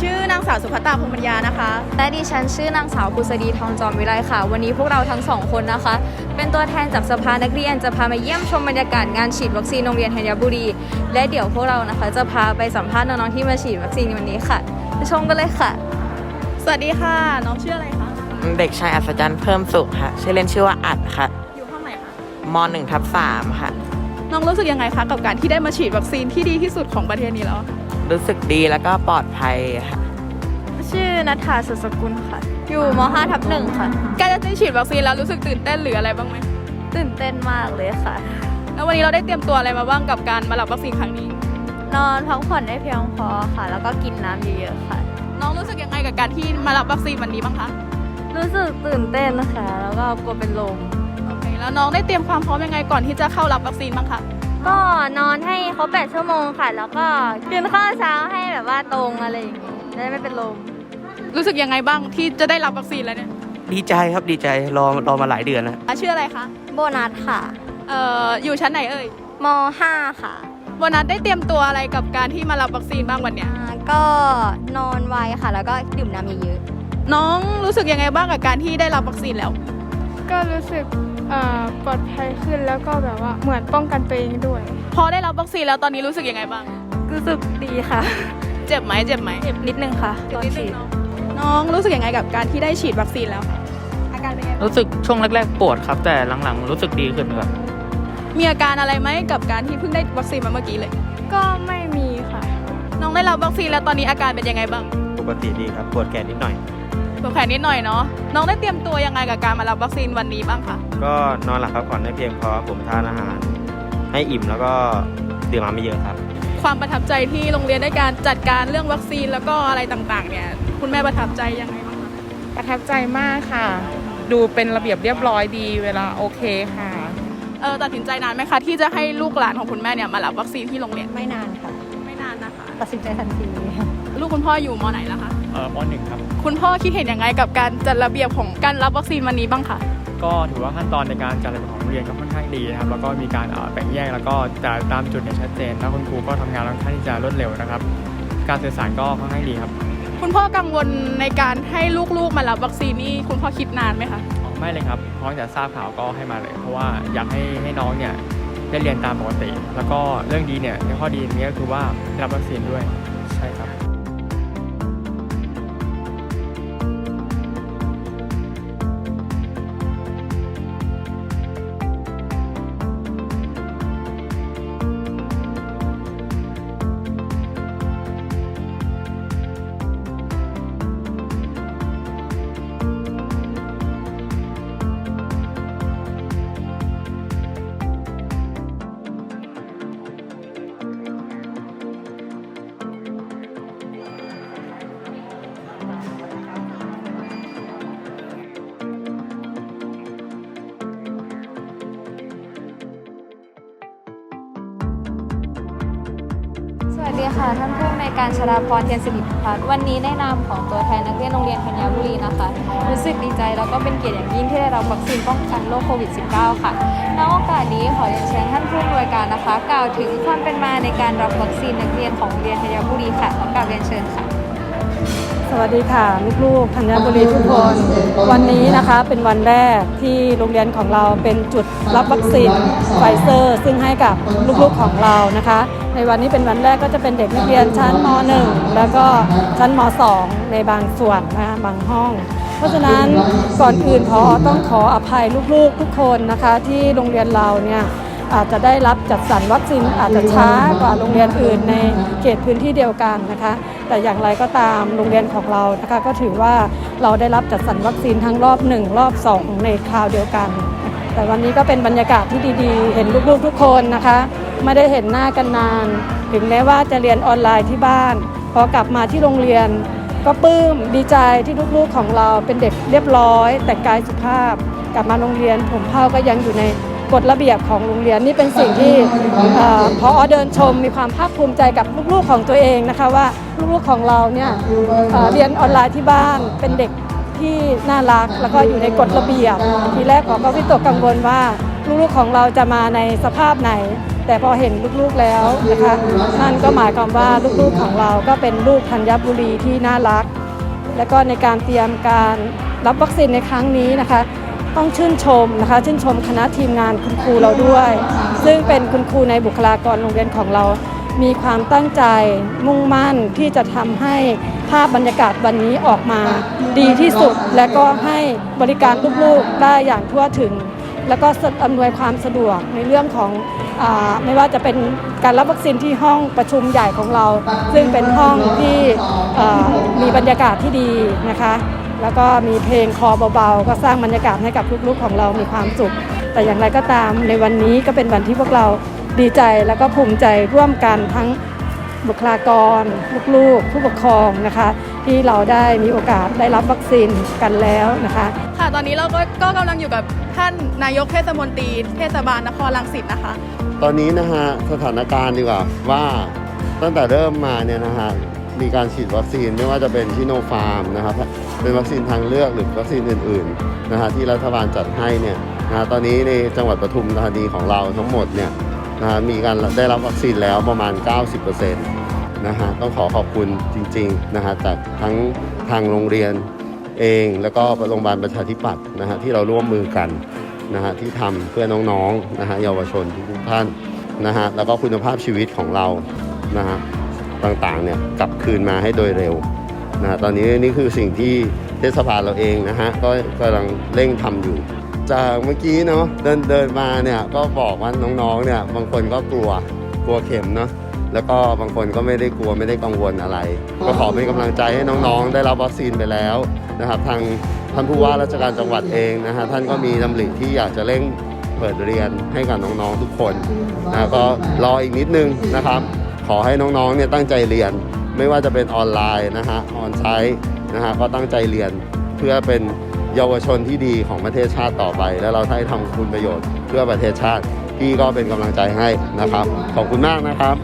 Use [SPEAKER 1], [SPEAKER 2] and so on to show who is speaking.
[SPEAKER 1] ชื่อนางสาวสุภัตตาพงษ์ปัญญานะคะ
[SPEAKER 2] และดิฉันชื่อนางสาวกุศดีทองจอมวิไลค่ะ วันนี้พวกเราทั้งสองคนนะคะ เป็นตัวแทนจากสภานักเรียนจะพามาเยี่ยมชมบรรยากาศงานฉีดวัคซีนโรงเรียนธัญบุรี และเดี๋ยวพวกเรานะคะจะพาไปสัมภาษณ์น้องๆที่มาฉีดวัคซีนในวันนี้ค่ะไปชมกันเลยค่ะ
[SPEAKER 1] สวัสดีค่ะ น้องชื่ออะไรคะ
[SPEAKER 3] เด็กชายอัศจรรย์เพิ่มสุขค่ะ ชื่อเล่นชื่อว่าอัดค่ะ
[SPEAKER 1] อยู่ห้องไหนคะ
[SPEAKER 3] มหนึ่งทับสามค่ะ
[SPEAKER 1] น้องรู้สึกยังไงคะกับการที่ได้มาฉีดวัคซีนที่ดีที่สุดของประเทศนี้แล้ว
[SPEAKER 3] รู้สึกดีแล้วก็ปลอดภัยค่ะ
[SPEAKER 2] ชื่อนัทธาสุสกุลค่ะ อยู่ม 5 ทับหนึ่งค่ะ
[SPEAKER 1] การจะได้ฉีดวัคซีนแล้วรู้สึกตื่นเต้นหรืออะไรบ้างไหม
[SPEAKER 2] ตื่นเต้นมากเลยค่ะ
[SPEAKER 1] แล้ววันนี้เราได้เตรียมตัวอะไรมาบ้างกับการมารับวัคซีนครั้งนี้
[SPEAKER 2] นอนพักผ่อนได้เพียงพอค่ะ แล้วก็กินน้ำเยอะๆค่ะ
[SPEAKER 1] น้องรู้สึกยังไงกับการที่มารับวัคซีนวันนี้บ้างคะ
[SPEAKER 2] รู้สึกตื่นเต้นนะคะ แล้วก็กลัวเป็นลม
[SPEAKER 1] โอเค แล้วน้องได้เตรียมความพร้อมยังไงก่อนที่จะเข้ารับวัคซีนบ้างคะ
[SPEAKER 2] ก็นอนให้ครบ8ชั่วโมงค่ะ แล้วก็กินข้าวเช้าให้แบบว่าตรงอะไรอย่างงี้จะได้ไม่เป็นลม
[SPEAKER 1] รู้สึกยังไงบ้างที่จะได้รับวัคซีนแล้วเนี่ย
[SPEAKER 4] ดีใจครับดีใจรอรอมาหลายเดือนแล้ว
[SPEAKER 1] อะชื่ออะไรคะ
[SPEAKER 2] โบนัสค่ะ
[SPEAKER 1] เอ่ออยู่ชั้นไหนเอ่ย
[SPEAKER 2] ม 5 ค่ะ
[SPEAKER 1] โบนัสได้เตรียมตัวอะไรกับการที่มารับวัคซีนบ้างวันเนี้ย
[SPEAKER 2] อ่าก็นอนไวค่ะ แล้วก็ดื่มน้ำเยอะ
[SPEAKER 1] น้องรู้สึกยังไงบ้างกับการที่ได้รับวัคซีนแล้ว
[SPEAKER 5] ก็รู้สึกเอ่อ ปลอดภัยขึ้นแล้วก็แบบว่าเหมือนป้องกันตัวเองด้วย
[SPEAKER 1] พอได้รับวัคซีนแล้วตอนนี้รู้สึกยังไงบ้าง
[SPEAKER 2] ๆรู้สึกดีค่ะ
[SPEAKER 1] เจ็บไหมเจ็บไหม
[SPEAKER 2] เจ็บนิดนึงค่ะ
[SPEAKER 1] เจ็บนิดนึงเนอะน้องรู้สึกยังไงกับการที่ได้ฉีดวัคซีนแล้วคะอาการเป็นไงบ้าง
[SPEAKER 6] รู้สึกช่วงแรกๆปวดครับ แต่หลังๆ รู้สึกดีขึ้นครับ
[SPEAKER 1] มีอาการอะไรไหมกับการที่เพิ่งได้วัคซีนมาเมื่อกี้เลย
[SPEAKER 5] ก็ไม่มีค่ะ
[SPEAKER 1] น้องได้รับวัคซีนแล้วตอนนี้อาการเป็นยังไงบ้าง
[SPEAKER 4] ปกติดีครับปวดแขนนิดหน่อย
[SPEAKER 1] ปวดแขนนิดหน่อยเนาะน้องได้เตรียมตัวยังไงกับการมารับวัคซีนวันนี้บ้างคะ
[SPEAKER 4] ก็นอนหลับพักผ่อนให้เพียงพอผมทานอาหาร ให้อิ่มแล้วก็ดื่มน้ำไม่เยอะครับ
[SPEAKER 1] ความประทับใจที่โรงเรียนได้การจัดการเรื่องวัคซีนแล้วก็อะไรต่างๆ เนี่ยคุณแม่ประทับใจยังไงบ้างคะ
[SPEAKER 7] ประทับใจมากค่ะ ดูเป็นระเบียบเรียบร้อยดีเวลาโอเคค่ะ
[SPEAKER 1] เออตัดสินใจนานไหมคะที่จะให้ลูกหลานของคุณแม่เนี่ยมารับวัคซีนที่โรงเรียน
[SPEAKER 2] ไม่นานค่ะ
[SPEAKER 1] ไม่นานนะคะ
[SPEAKER 2] ตัดสินใจทันที
[SPEAKER 1] ลูกคุณพ่ออยู่มไหนแล้วคะ
[SPEAKER 6] เอ่อมหนึ่งครับ
[SPEAKER 1] คุณพ่อคิดเห็นยังไงกับการจัดระเบียบของการรับวัคซีนวันนี้บ้างคะ
[SPEAKER 6] ก็ถือว่าขั้นตอนในการจัดระเบียบของโรงเรียนก็ค่อนข้างดีนะครับ แล้วก็มีการเอ่อแบ่งแยกแล้วก็จะตามจุดเนี่ยชัดเจน แล้วคุณครูก็ทำงานค่อนข้างที่จะรวดเร็วนะครับ การสื่อสารก็ค่อนข้างดีครับ
[SPEAKER 1] คุณพ่อกังวลในการให้ลูกๆมารับวัคซีนนี่คุณพ่อคิดนานไหมคะ
[SPEAKER 6] อ๋อไม่เลยครับเพราะตั้งแต่ทราบข่าวก็ให้มาเลย เพราะว่าอยากให้ให้น้องเนี่ยได้เรียนตามปกติ แล้วก็เรื่องดีเนี่ยในข้อดีนี้ก็คือว่าได้รับวัคซีนด้วย ค่ะ
[SPEAKER 2] ท่านผู้ในการชราพรเทียนสิริพัฒน์วันนี้ในนามของตัวแทนนักเรียนโรงเรียนพัญบุรีนะคะ รู้สึกดีใจแล้วก็เป็นเกียรติอย่างยิ่งที่ได้รับวัคซีนป้องกันโรคโควิด -19 ค่ะณโอกาสนี้ขอเรียนเชิญท่านผู้อำนวยการนะคะ กล่าวถึงความเป็นมาในการรับวัคซีนนักเรียนของโรงเรียนพัญบุรีค่ะขอกราบเรียนเชิญค่ะ
[SPEAKER 8] สวัสดีค่ะลูกๆธัญบุรีทุกคน วันนี้นะคะเป็นวันแรกที่โรงเรียนของเราเป็นจุดรับวัคซีนไฟเซอร์ ซึ่งให้กับลูกๆของเรานะคะ ในวันนี้เป็นวันแรกก็จะเป็นเด็กนักเรียนชั้นม .1 แล้วก็ชั้นม .2 ในบางส่วนนะคะบางห้อง เพราะฉะนั้นก่อนอื่นพอต้องขออภัยลูกๆทุกคนนะคะ ที่โรงเรียนเราเนี่ย อาจจะได้รับจัดสรรวัคซีนอาจจะช้ากว่าโรงเรียนอื่นในเขตพื้นที่เดียวกันนะคะ แต่อย่างไรก็ตามโรงเรียนของเรานะคะ ก็ถือว่าเราได้รับจัดสรรวัคซีนทั้งรอบ 1 รอบ 2 ในคราวเดียวกัน แต่วันนี้ก็เป็นบรรยากาศที่ดีๆ เห็นลูกๆทุกคนนะคะ ไม่ได้เห็นหน้ากันนาน ถึงแม้ว่าจะเรียนออนไลน์ที่บ้าน พอกลับมาที่โรงเรียนก็ปลื้มดีใจที่ลูกๆของเราเป็นเด็กเรียบร้อย แต่กายสุภาพ กลับมาโรงเรียนผมเผ้าก็ยังอยู่ใน กฎระเบียบของโรงเรียนนี่เป็นสิ่งที่เอ่อพอเดินชมมีความภาคภูมิใจกับลูกๆของตัวเองนะคะว่าลูกๆของเราเนี่ยเเรียนออนไลน์ที่บ้านเป็นเด็กที่น่ารักแล้วก็อยู่ในกฎระเบียบ ทีแรกขอก็วิตกกังวลว่าลูกๆของเราจะมาในสภาพไหน แต่พอเห็นลูกๆแล้วนะคะนั่นก็หมายความว่าลูกๆของเราก็เป็นลูกธัญบุรีที่น่ารัก แล้วก็ในการเตรียมการรับวัคซีนในครั้งนี้นะคะ ต้องชื่นชมนะคะชื่นชมคณะทีมงานคุณครูเราด้วย ซึ่งเป็นคุณครูในบุคลากรโรงเรียนของเรา มีความตั้งใจมุ่งมั่นที่จะทำให้ภาพบรรยากาศวันนี้ออกมาดีที่สุด และก็ให้บริการลูกๆได้อย่างทั่วถึง แล้วก็อำนวยความสะดวกในเรื่องของอไม่ว่าจะเป็นการรับวัคซีนที่ห้องประชุมใหญ่ของเรา ซึ่งเป็นห้องที่มีบรรยากาศที่ดีนะคะ แล้วก็มีเพลงคอเบาๆ ก็สร้างบรรยากาศให้กับลูกๆของเรามีความสุข แต่อย่างไรก็ตามในวันนี้ก็เป็นวันที่พวกเราดีใจแล้วก็ภูมิใจร่วมกันทั้งบุคลากร ลูกๆ ผู้ปกครองนะคะ ที่เราได้มีโอกาสได้รับวัคซีนกันแล้วนะคะ
[SPEAKER 1] ค่ะตอนนี้เราก็ก็กำลังอยู่กับท่านนายกเทศมนตรีเทศบาลนครรังสิตนะคะ
[SPEAKER 9] ตอนนี้นะฮะสถานการณ์ดีกว่าว่าตั้งแต่เริ่มมาเนี่ยนะฮะ มีการฉีดวัคซีนไม่ว่าจะเป็นชิโนฟาร์มนะครับเป็นวัคซีนทางเลือกหรือวัคซีนอื่นๆนะฮะที่รัฐบาลจัดให้เนี่ยนะตอนนี้ในจังหวัดปทุมธานีของเราทั้งหมดเนี่ยนะมีการได้รับวัคซีนแล้วประมาณ 90%นะฮะต้องขอขอบคุณจริงๆนะฮะจากทั้งทางโรงเรียนเองแล้วก็โรงพยาบาลประชาธิปัตย์นะฮะที่เราร่วมมือกันนะฮะที่ทำเพื่อน้องๆนะฮะเยาวชนทุกท่านนะฮะแล้วก็คุณภาพชีวิตของเรานะฮะ ต่างๆเนี่ยกลับคืนมาให้โดยเร็วนะตอนนี้นี่คือสิ่งที่เทศบาลเราเองนะฮะก็กำลังเร่งทำอยู่ จากเมื่อกี้เนาะเดินเดินมาเนี่ยก็บอกว่าน้องๆเนี่ยบางคนก็กลัวกลัวเข็มเนาะแล้วก็บางคนก็ไม่ได้กลัวไม่ได้กังวลอะไร ก็ขอเป็นกำลังใจให้น้องๆ ได้รับวัคซีนไปแล้วนะครับทางท่านผู้ว่าราชการจังหวัดเองนะฮะท่านก็มีดำริที่อยากจะเร่งเปิดเรียนให้กับน้องๆทุกคนนะก็รออีกนิดนึงนะครับ ขอให้น้องๆเนี่ยตั้งใจเรียน ไม่ว่าจะเป็นออนไลน์นะฮะออนไซต์นะฮะก็ตั้งใจเรียนเพื่อเป็นเยาวชนที่ดีของประเทศชาติต่อไป แล้วเราได้ทำคุณประโยชน์เพื่อประเทศชาติพี่ก็เป็นกำลังใจให้นะครับ ขอบคุณมากนะครับ